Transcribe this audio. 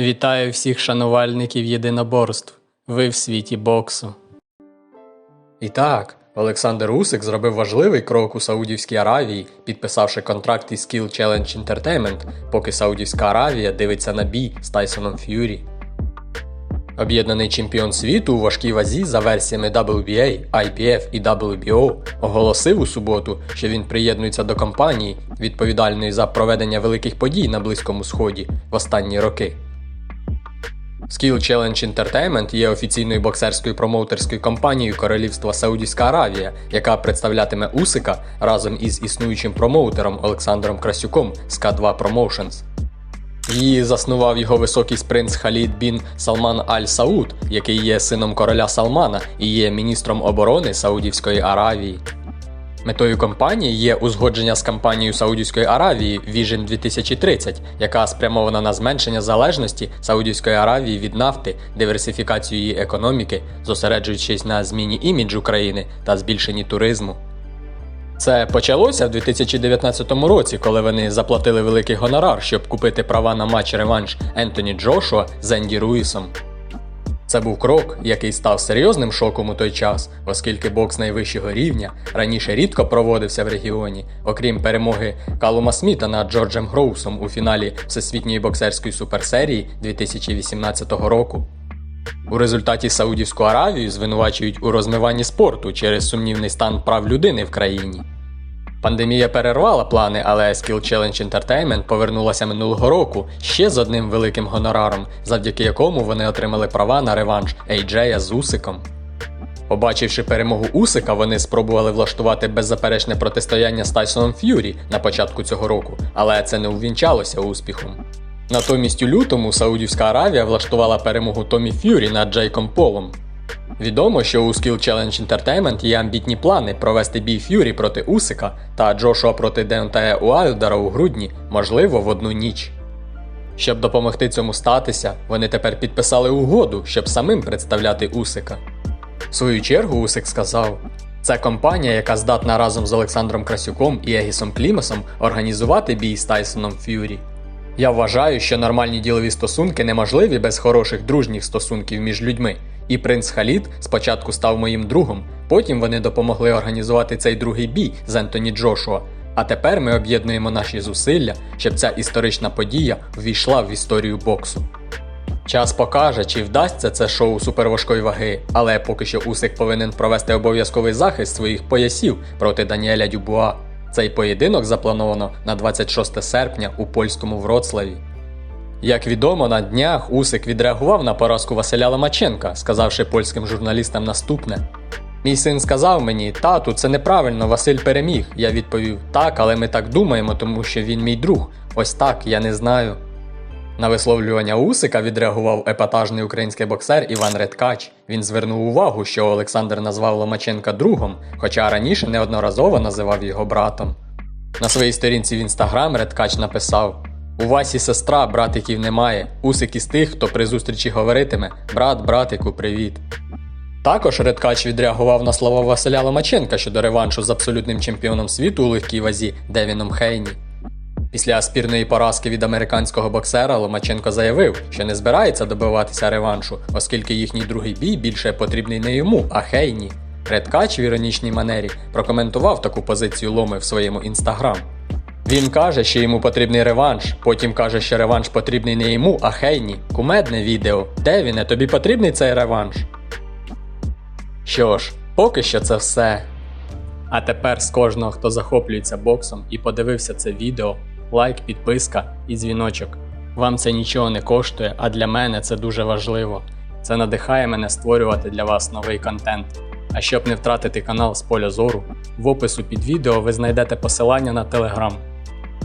Вітаю всіх шанувальників єдиноборств. Ви в світі боксу. І так, Олександр Усик зробив важливий крок у Саудівській Аравії, підписавши контракт із Skill Challenge Entertainment, поки Саудівська Аравія дивиться на бій з Тайсоном Ф'юрі. Об'єднаний чемпіон світу у важкій вазі за версіями WBA, IPF і WBO оголосив у суботу, що він приєднується до компанії, відповідальної за проведення великих подій на Близькому Сході в останні роки. Skill Challenge Entertainment є офіційною боксерською промоутерською компанією Королівства Саудівська Аравія, яка представлятиме Усика разом із існуючим промоутером Олександром Красюком з K2 Promotions. Її заснував його високість принц Халід бін Салман Аль Сауд, який є сином короля Салмана і є міністром оборони Саудівської Аравії. Метою компанії є узгодження з кампанією Саудівської Аравії Vision 2030, яка спрямована на зменшення залежності Саудівської Аравії від нафти, диверсифікацію її економіки, зосереджуючись на зміні іміджу країни та збільшенні туризму. Це почалося в 2019 році, коли вони заплатили великий гонорар, щоб купити права на матч реванш Ентоні Джошуа з Енді Руїсом. Це був крок, який став серйозним шоком у той час, оскільки бокс найвищого рівня раніше рідко проводився в регіоні, окрім перемоги Калума Сміта над Джорджем Гроусом у фіналі Всесвітньої боксерської суперсерії 2018 року. У результаті Саудівську Аравію звинувачують у розмиванні спорту через сумнівний стан прав людини в країні. Пандемія перервала плани, але Skill Challenge Entertainment повернулася минулого року ще з одним великим гонораром, завдяки якому вони отримали права на реванш Ейджея з Усиком. Побачивши перемогу Усика, вони спробували влаштувати беззаперечне протистояння з Тайсоном Ф'юрі на початку цього року, але це не увінчалося успіхом. Натомість у лютому Саудівська Аравія влаштувала перемогу Томі Ф'юрі над Джейком Полом. Відомо, що у Skill Challenge Entertainment є амбітні плани провести бій Ф'юрі проти Усика та Джошуа проти Деонтея Уайлдера у грудні, можливо, в одну ніч. Щоб допомогти цьому статися, вони тепер підписали угоду, щоб самим представляти Усика. В свою чергу Усик сказав: це компанія, яка здатна разом з Олександром Красюком і Егісом Клімасом організувати бій з Тайсоном Ф'юрі. Я вважаю, що нормальні ділові стосунки неможливі без хороших дружніх стосунків між людьми. І принц Халід спочатку став моїм другом, потім вони допомогли організувати цей другий бій з Ентоні Джошуа. А тепер ми об'єднуємо наші зусилля, щоб ця історична подія ввійшла в історію боксу. Час покаже, чи вдасться це шоу суперважкої ваги, але поки що Усик повинен провести обов'язковий захист своїх поясів проти Даніеля Дюбуа. Цей поєдинок заплановано на 26 серпня у польському Вроцлаві. Як відомо, на днях Усик відреагував на поразку Василя Ломаченка, сказавши польським журналістам наступне: Мій син сказав мені, тату, це неправильно, Василь переміг. Я відповів: так, але ми так думаємо, тому що він мій друг. Ось так, я не знаю. На висловлювання Усика відреагував епатажний український боксер Іван Редкач. Він звернув увагу, що Олександр назвав Ломаченка другом, хоча раніше неодноразово називав його братом. На своїй сторінці в інстаграм Редкач написав: У Васі сестра, братиків немає. Усик із тих, хто при зустрічі говоритиме Брат, братику, привіт. Також Редкач відреагував на слова Василя Ломаченка щодо реваншу з абсолютним чемпіоном світу у легкій вазі Девіном Хейні. Після спірної поразки від американського боксера Ломаченко заявив, що не збирається добиватися реваншу, оскільки їхній другий бій більше потрібний не йому, а Хейні. Редкач в іронічній манері прокоментував таку позицію Ломи в своєму інстаграм. Він каже, що йому потрібний реванш, потім каже, що реванш потрібний не йому, а Хейні. Кумедне відео. Девіне, тобі потрібний цей реванш? Що ж, поки що це все. А тепер з кожного, хто захоплюється боксом і подивився це відео, лайк, підписка і дзвіночок. Вам це нічого не коштує, а для мене це дуже важливо. Це надихає мене створювати для вас новий контент. А щоб не втратити канал з поля зору, в опису під відео ви знайдете посилання на телеграм.